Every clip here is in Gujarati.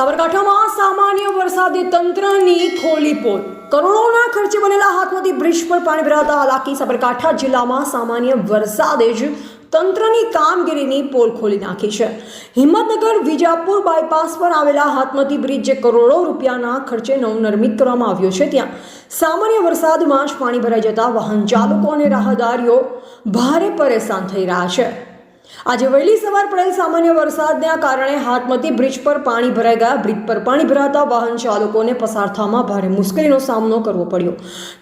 સાબરકાંઠામાં સામાન્ય વરસાદે તંત્રની ખોલી પોલ. કરોડોના ખર્ચે બનેલા હાથમાંથી બ્રિજ પર પાણી ભરાતા હાલાકી સાબરકાંઠા જિલ્લામાં સામાન્ય વરસાદે જ તંત્રની કામગીરીની પોલ ખોલી નાખી છે. હિંમતનગર, વિજાપુર બાયપાસ પર આવેલા હાથમતી બ્રિજ જે કરોડો રૂપિયાના ખર્ચે નવનિર્મિત કરવામાં આવ્યો છે. ત્યાં સામાન્ય વરસાદમાં જ પાણી ભરાઈ જતા વાહન ચાલકો અને રાહદારીઓ ભારે પરેશાન થઈ રહ્યા છે. આજે વહેલી સવાર પડેલ સામાન્ય વરસાદના કારણે હાથમતી બ્રિજ પર પાણી ભરાઈ ગયા. બ્રિજ પર પાણી ભરાતા વાહન ચાલકોને પસાર થવામાં ભારે મુશ્કેલીનો સામનો કરવો પડ્યો.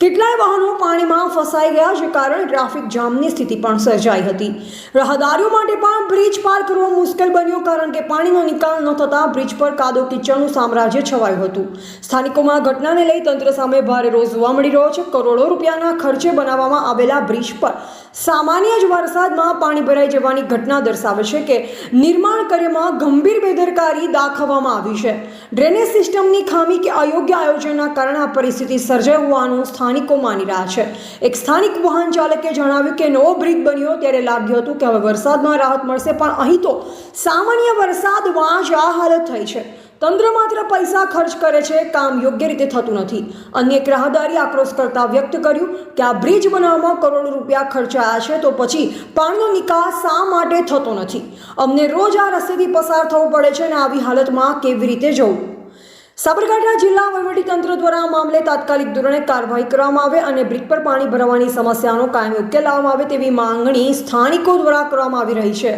કેટલાય વાહનો પાણીમાં ફસાઈ ગયા, જે કારણે ટ્રાફિક જામની સ્થિતિ પણ સર્જાઈ હતી. રાહદારીઓ માટે પણ બ્રિજ પાર કરવો મુશ્કેલ બન્યો, કારણ કે પાણીનો નિકાલ ન થતાં બ્રિજ પર કાદો કિચડનું સામ્રાજ્ય છવાયું હતું. સ્થાનિકોમાં ઘટનાને લઈ તંત્ર સામે ભારે રોષ જોવા મળી રહ્યો છે. કરોડો રૂપિયાના ખર્ચે બનાવવામાં આવેલા બ્રિજ પર સામાન્ય જ વરસાદમાં પાણી ભરાઈ જવાની ઘટના દર્શાવે છે કે નિર્માણ કાર્યમાં ગંભીર બેદરકારી દાખવવામાં આવી છે. ડ્રેનેજ સિસ્ટમની ખામી કે અયોગ્ય આયોજનના કારણે આ પરિસ્થિતિ સર્જાઈ હોવાનું સ્થાનિકો માની રહ્યા છે. એક સ્થાનિક વાહન ચાલકે જણાવ્યું કે નવો બ્રિજ બન્યો ત્યારે લાગ્યું હતું કે હવે વરસાદમાં રાહત મળશે, પણ અહીં તો સામાન્ય વરસાદમાં જ આ હાલત થઈ છે. તંત્ર માત્ર પૈસા ખર્ચ કરે છે, કામ યોગ્ય રીતે થતું નથી. અન્ય એક રાહદારી આક્રોશ કરતા વ્યક્ત કર્યું કે આ બ્રિજ બનાવવામાં કરોડો રૂપિયા ખર્ચાયા છે, તો પછી પાણીનો નિકાસ શા માટે થતો નથી? અમને રોજ આ રસ્તેથી પસાર થવું પડે છે અને આવી હાલતમાં કેવી રીતે જવું? સાબરકાંઠા જિલ્લા વહીવટીતંત્ર દ્વારા આ મામલે તાત્કાલિક ધોરણે કાર્યવાહી કરવામાં આવે અને બ્રિજ પર પાણી ભરવાની સમસ્યાનો કાયમી ઉકેલ લાવવામાં આવે તેવી માંગણી સ્થાનિકો દ્વારા કરવામાં આવી રહી છે.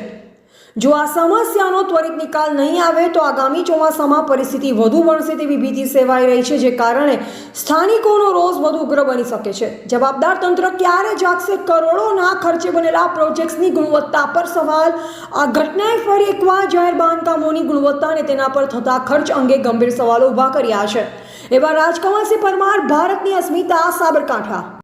જો આ સમસ્યાનો ત્વરિત નિકાલ નહીં આવે તો આગામી ચોમાસામાં પરિસ્થિતિ વધુ વણસે તેવી ભીતિ સેવાઈ રહી છે, જે કારણે સ્થાનિકોનો રોષ વધુ ઉગ્ર બની શકે છે. જવાબદાર તંત્ર ક્યારે જાગશે? કરોડોના ખર્ચે બનેલા પ્રોજેક્ટ્સની ગુણવત્તા પર સવાલ. આ ઘટનાએ ફરી એકવાર જાહેર બાંધકામોની ગુણવત્તા અને તેના પર થતા ખર્ચ અંગે ગંભીર સવાલો ઊભા કર્યા છે. એવા રાજકમલસિંહ પરમાર, ભારતની અસ્મિતા, સાબરકાંઠા.